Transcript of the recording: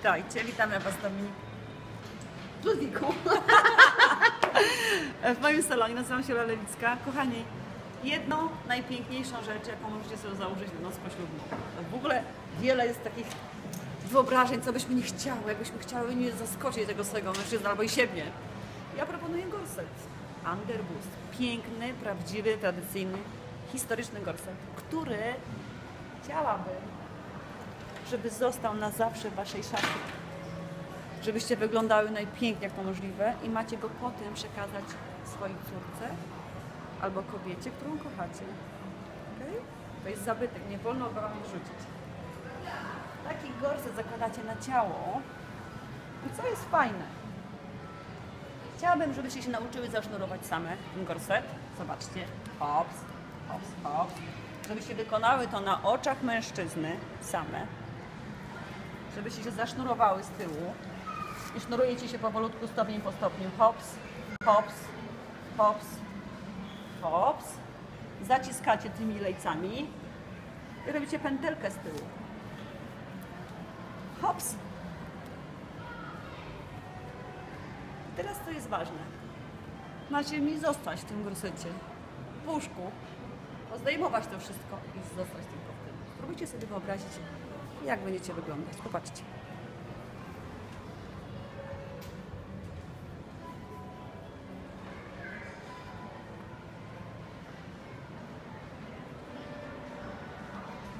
Witajcie, witamy Was Dominik Ludwiku. w moim salonie, nazywam się Lola Lewicka. Kochani, jedną najpiękniejszą rzecz, jaką możecie sobie założyć na noc poślubną. W ogóle wiele jest takich wyobrażeń, co byśmy nie chciały, jakbyśmy chciały nie zaskoczyć tego swojego mężczyzny albo i siebie. Ja proponuję gorset. Underboost. Piękny, prawdziwy, tradycyjny, historyczny gorset, który chciałabym, żeby został na zawsze w Waszej szafie. Żebyście wyglądały najpiękniej jak to możliwe i macie go potem przekazać swojej córce albo kobiecie, którą kochacie. Okay? To jest zabytek, nie wolno go Wam wrzucić. Taki gorset zakładacie na ciało i co jest fajne? Chciałabym, żebyście się nauczyły zasznurować same ten gorset. Zobaczcie. Hops, hops, hops. Żebyście wykonały to na oczach mężczyzny same. Żebyście się zasznurowały z tyłu. I sznurujecie się powolutku, stopień po stopniu. Hops, hops, hops, hops. Zaciskacie tymi lejcami i robicie pętelkę z tyłu. Hops. Teraz to jest ważne. Macie mi zostać w tym gorsecie, w łóżku, zdejmować to wszystko i zostać tylko w tym. Spróbujcie sobie wyobrazić, jak będziecie wyglądać. Popatrzcie.